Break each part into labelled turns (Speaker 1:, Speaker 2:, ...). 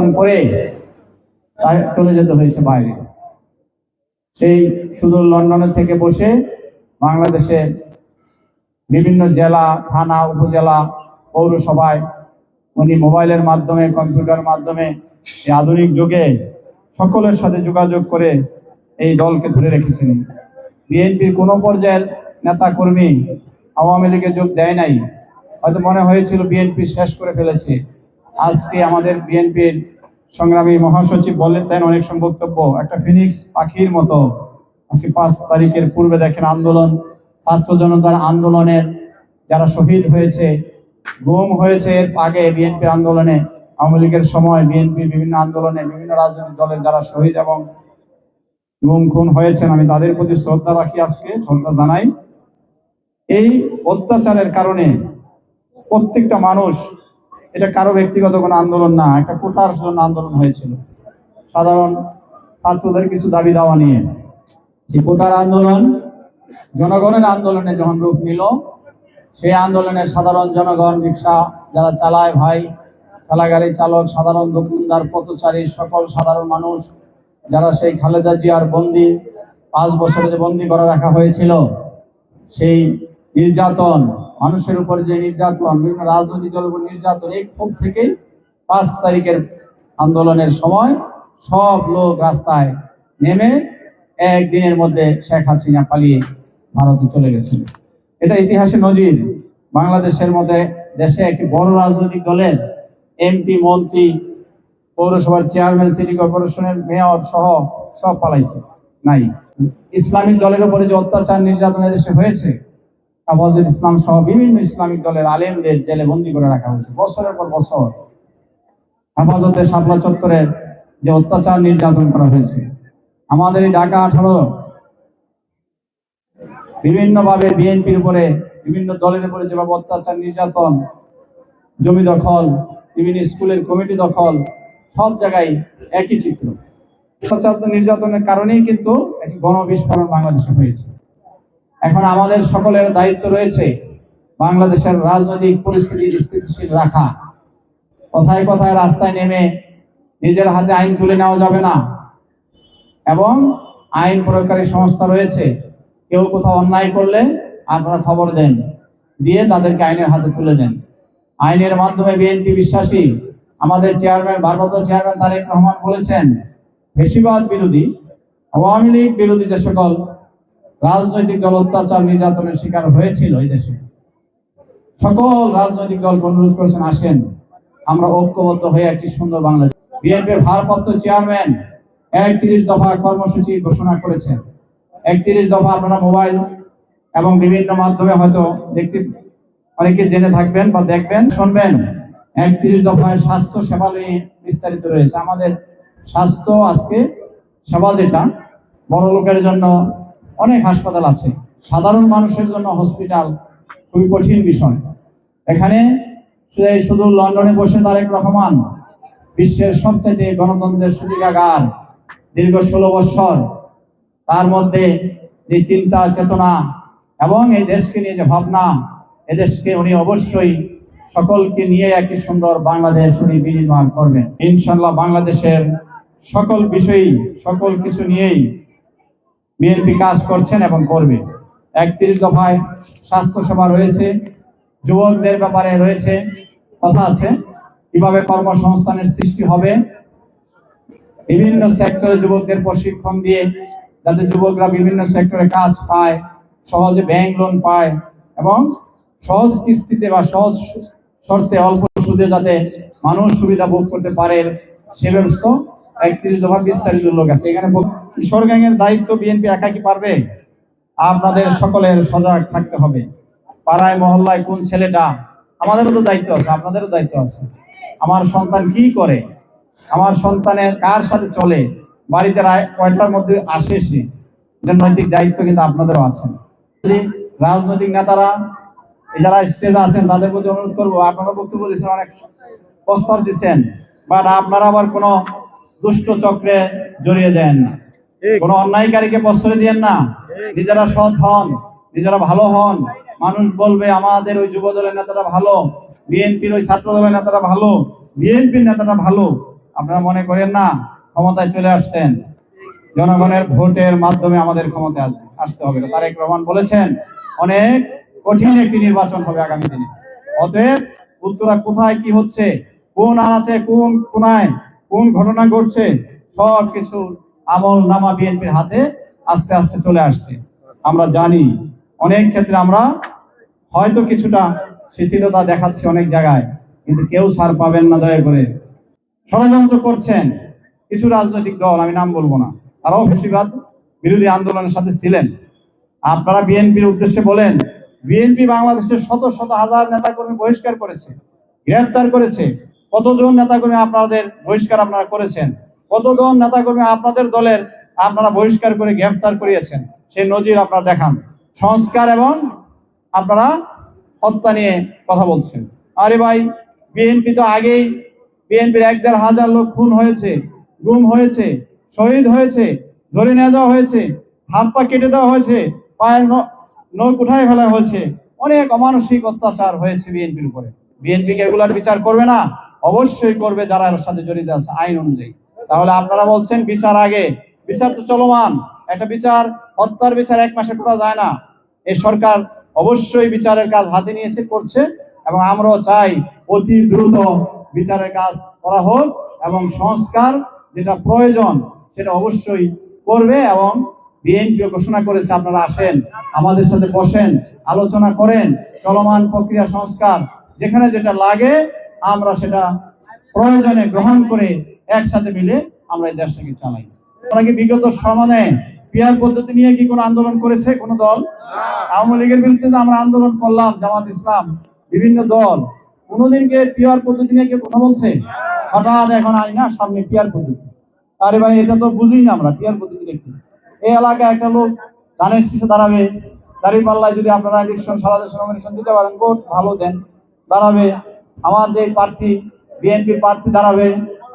Speaker 1: নির্যাতন করে চলে যেতে হয়েছে বাইরে। সেই শুধু লন্ডনে থেকে বসে বাংলাদেশে বিভিন্ন জেলা, থানা, উপজেলা, পৌরসভায় উনি মোবাইলের মাধ্যমে কম্পিউটার মাধ্যমে এই আধুনিক যুগে সকলের সাথে যোগাযোগ করে এই দলকে ধরে রেখেছেন বিএনপির কোনো পর্যায়ের নেতা কর্মী আওয়ামী লীগে যোগ দেয় নাই। হয়তো মনে হয়েছিল বিএনপি শেষ করে ফেলেছে। আজকে আমাদের বিএনপির সংগ্রামী মহাসচিব বলেন দেন অনেক বক্তব্য। একটা ফিনিক্স পাখির মতো। আজকে পাঁচ তারিখের পূর্বে দেখেন আন্দোলন, ছাত্র জনতার আন্দোলনের যারা শহীদ হয়েছে, গুম হয়েছে এর আগে বিএনপি আন্দোলনে। আওয়ামী লীগের সময় বিএনপির বিভিন্ন আন্দোলনে বিভিন্ন রাজনৈতিক দলের যারা শহীদ এবং গুম খুন হয়েছেন, আমি তাদের প্রতি শ্রদ্ধা রাখি আজকে, শ্রদ্ধা জানাই। এই অত্যাচারের কারণে প্রত্যেকটা মানুষ এটা কারও ব্যক্তিগত কোনো আন্দোলন না, একটা কোটার জন্য আন্দোলন হয়েছিল। সাধারণ ছাত্রদের কিছু দাবি দাওয়া নিয়ে। যে কোটার আন্দোলন জনগণের আন্দোলনে যখন রূপ নিল, সেই আন্দোলনে সাধারণ জনগণ, রিক্সা যারা চালায়, ভাই, ঠেলাগাড়ি চালক, সাধারণ দোকানদার, পথচারী, সকল সাধারণ মানুষ, যারা সেই খালেদা জিয়ার বন্দি, পাঁচ বছরে যে বন্দি করে রাখা হয়েছিল, সেই নির্যাতন মানুষের উপর যে নির্যাতন, বিভিন্ন রাজনৈতিক দলের উপর নির্যাতন, এই ক্ষোভ থেকেই পাঁচ তারিখের আন্দোলনের সময় সব লোক রাস্তায় নেমে একদিনের মধ্যে শেখ হাসিনা পালিয়ে ভারতে চলে গেছেন। এটা ইতিহাসে নজির। বাংলাদেশের মধ্যে দেশে একটি বড় রাজনৈতিক দলের এমপি মন্ত্রী, পৌরসভার চেয়ারম্যান, সিটি কর্পোরেশনের মেয়র সহ সব পালাইছে। নাই। ইসলামিক দলের উপরে যে অত্যাচার, নির্যাতন দেশে হয়েছে আবাজুল ইসলাম সহ বিভিন্ন ইসলামিক দলের আলেমদের জেলে বন্দি করে রাখা হয়েছে বছরের পর বছর। হেফাজতে শাপলা চত্বরের যে অত্যাচার নির্যাতন করা হয়েছে, আমাদের এই ঢাকা আঠারো বিভিন্নভাবে বিএনপির উপরে, বিভিন্ন দলের উপরে যেভাবে অত্যাচার, নির্যাতন, জমি দখল, বিভিন্ন স্কুলের কমিটি দখল, সব জায়গায় একই চিত্র। অত্যাচার, নির্যাতনের কারণেই কিন্তু একটি গণবিস্ফোরণ বাংলাদেশে হয়েছে। এখন আমাদের সকলের দায়িত্ব রয়েছে বাংলাদেশের রাজনৈতিক পরিস্থিতি স্থিতিশীল রাখা। কথায় কথায় রাস্তায় নেমে নিজের হাতে আইন তুলে নেওয়া যাবে না। এবং আইন প্রয়োগকারী সংস্থা রয়েছে, কেউ কোথাও অন্যায় করলে আপনারা খবর দেন, দিয়ে তাদেরকে আইনের হাতে তুলে দেন। আইনের মাধ্যমে বিএনপি বিশ্বাসী, আমাদের চেয়ারম্যান, ভারপ্রাপ্ত চেয়ারম্যান তারেক রহমান বলেছেন, বেশিবাদ বিরোধী, আওয়ামী লীগ বিরোধী যে সকল রাজনৈতিক দল অত্যাচার নির্যাতনের শিকার হয়েছিল এই দেশে। সকল রাজনৈতিক দল অনুরোধ করেছেন, আসেন। আমরা ঐক্যবদ্ধ হয়ে একটি সুন্দর বাংলাদেশ। বিএনপির ভারপ্রাপ্ত চেয়ারম্যান একত্রিশ দফা কর্মসূচি ঘোষণা করেছেন। একত্রিশ দফা আপনারা মোবাইল এবং বিভিন্ন মাধ্যমে হয়তো দেখতে, অনেকে জেনে থাকবেন বা দেখবেন, শুনবেন। একত্রিশ দফায় স্বাস্থ্য সেবা নিয়ে বিস্তারিত রয়েছে। আমাদের স্বাস্থ্য আজকে সেবা যেটা বড় লোকের জন্য অনেক হাসপাতাল আছে। সাধারণ মানুষের জন্য হসপিটাল খুবই কঠিন বিষয়। এখানে শুধু- লন্ডনে বসে তারেক রহমান বিশ্বের সবচেয়ে গণতন্ত্রের সুবিধাগার দীর্ঘ ষোলো বৎসর তার মধ্যে যে চিন্তা, চেতনা এবং এই দেশকে নিয়ে যে ভাবনা এদেশকে উনি অবশ্যই সকলকে নিয়ে একটি সুন্দর বাংলাদেশ উনি বিনির্মাণ করবেন। ইনশাল্লাহ বাংলাদেশের সকল বিষয়ই, সকল কিছু নিয়েই বিএনপি কাজ করছেন এবং করবে একত্রিশ দফায় স্বাস্থ্য সেবা রয়েছে, যুবকদের ব্যাপারে রয়েছে কথা আছে, কীভাবে কর্মসংস্থানের সৃষ্টি হবে। বিভিন্ন সেক্টরে যুবকদের প্রশিক্ষণ দিয়ে যাতে যুবকরা বিভিন্ন সেক্টরে কাজ পায়, সহজে ব্যাংক লোন পায় এবং সহজ কিস্তিতে বা সহজ শর্তে অল্প সুদে যাতে মানুষ সুবিধা ভোগ করতে পারে, সে ব্যবস্থা একত্রিশ দফা বিস্তারিত লোক আছে। এখানে বল- কিশোর গ্যাংয়ের দায়িত্ব বিএনপি একা কি পারবে? আপনাদের সকলের সজাগ থাকতে হবে। পাড়ায়, মহল্লায় কোন ছেলেটা? আমাদেরও তো দায়িত্ব আছে, আপনাদেরও দায়িত্ব আছে। আমার সন্তান কি করে? আমার সন্তানের কার সাথে চলে? বাড়িতে কয়টার মধ্যে আসে সে? এটা নৈতিক দায়িত্ব কিন্তু আপনাদেরও আছে। রাজনৈতিক নেতারা যারা স্টেজে আছেন, তাদের প্রতি অনুরোধ করব, আপনারা বক্তব্য দিচ্ছেন অনেক প্রস্তাব দিচ্ছেন বাট আপনারা আবার কোনো দুষ্ট চক্রে জড়িয়ে যান না। কোনো অন্যায়কারীকে প্রশ্রয় দিয়েন না। নিজেরা সৎ হন নিজেরা ভালো হন। মানুষ বলবে আমাদের ওই যুব দলের নেতারা ভালো বিএনপির ওই ছাত্র দলের নেতারা ভালো বিএনপির নেতারা ভালো। আপনারা মনে করেন না ক্ষমতায় চলে আসছেন। জনগণের ভোটের মাধ্যমে আমাদের ক্ষমতায় আসবে আসতে হবে। তারেক রহমান বলেছেন অনেক কঠিন একটি নির্বাচন হবে আগামী দিনে। অতএব উত্তরা কোথায় কি হচ্ছে কোন আনাচে কোন কোনায় কোন ঘটনা ঘটছে সব কিছু আমল নামা বিএনপির হাতে আস্তে আস্তে চলে আসছে। আমরা জানি অনেক ক্ষেত্রে আমরা হয়তো কিছুটা শিথিলতা দেখাচ্ছি অনেক জায়গায়, কিন্তু কেউ সার পাবেন না দয়া করে। ষড়যন্ত্র করছেন কিছু রাজনৈতিক দল, আমি নাম বলব না। তারাও বেশিরভাগ বিরোধী আন্দোলনের সাথে ছিলেন। আপনারা বিএনপির উদ্দেশ্যে বলেন, বিএনপি বাংলাদেশের শত শত হাজার নেতাকর্মী বহিষ্কার করেছে, গ্রেফতার করেছে। কতজন নেতাকর্মী আপনাদের বহিষ্কার আপনারা করেছেন? কতজন নেতাকর্মী আপনাদের দলের আপনারা বহিষ্কার করে গ্রেফতার করিয়েছেন? সেই নজির আপনারা দেখান। সংস্কার এবং আপনারা হত্যা নিয়ে কথা বলছেন। আরে ভাই, বিএনপি তো আগেই, বিএনপির এক দেড় হাজার লোক খুন হয়েছে, গুম হয়েছে, শহীদ হয়েছে, ধরে নিয়ে যাওয়া হয়েছে, হাত পা কেটে দেওয়া হয়েছে, পায়ের ন- উঠায় ফেলা হয়েছে। অনেক অমানসিক অত্যাচার হয়েছে বিএনপির উপরে। বিএনপি কে এগুলার বিচার করবে না? অবশ্যই করবে যারা সাথে জড়িত আছে, আইন অনুযায়ী। তাহলে আপনারা বলছেন বিচার আগে। বিচার তো চলমান। একটা বিচার, হত্যার বিচার এক মাসে করা যায় না। এই সরকার অবশ্যই বিচারের কাজ হাতে নিয়েছে, করছে, এবং আমরাও চাই অতি দ্রুত বিচারের কাজ করা হোক এবং সংস্কার যেটা প্রয়োজন সেটা অবশ্যই করবে এবং বিএনপি ঘোষণা করেছে, আপনারা আসেন, আমাদের সাথে বসেন, আলোচনা করেন, চলমান প্রক্রিয়া সংস্কার যেখানে যেটা লাগে, আমরা সেটা প্রয়োজনে গ্রহণ করে একসাথে মিলে আমরা এই দেশটাকে চালাই। আমরা কি বিগত সমানে পিয়ার পদ্ধতি নিয়ে কি কোনো আন্দোলন করেছে কোনো দল? আওয়ামী লীগের বিরুদ্ধে যে আমরা আন্দোলন করলাম জামাত ইসলাম বিভিন্ন দল কোনোদিনকে পিয়ার পদ্ধতি নিয়ে কেউ কথা বলছে? হঠাৎ এখন আই না সামনে পিয়ার পদ্ধতি। আরে ভাই এটা তো বুঝি না আমরা পিয়ার পদ্ধতি দেখি এই এলাকায় একটা লোক ধানের শীষে দাঁড়াবে দাঁড়িয়ে পাল্লায় যদি আপনারা ইলেকশন সারা দেশে নমিনেশন দিতে পারেন ভোট ভালো দেন দাঁড়াবে। আমার যে প্রার্থী বিএনপির প্রার্থী দাঁড়াবে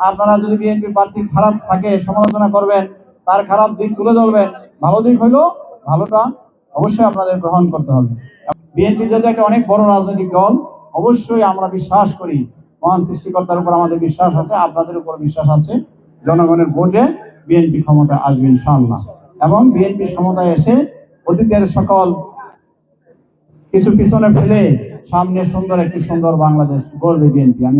Speaker 1: আপনারা যদি বিএনপির প্রার্থী খারাপ থাকে, সমালোচনা করবেন, তার খারাপ দিক তুলে ধরবেন, ভালো দিক হইল ভালোটা অবশ্যই আপনাদের গ্রহণ করতে হবে। বিএনপি যেহেতু একটা অনেক বড় রাজনৈতিক দল, অবশ্যই আমরা বিশ্বাস করি, মহান সৃষ্টিকর্তার উপর আমাদের বিশ্বাস আছে, আপনাদের উপর বিশ্বাস আছে, জনগণের ভোটে বিএনপি ক্ষমতা আসবে ইনশাআল্লাহ। এবং বিএনপি ক্ষমতায় এসে অতীতের সকল কিছু পিছনে ফেলে সামনে সুন্দর একটি সুন্দর বাংলাদেশ গড়বে বিএনপি। আমি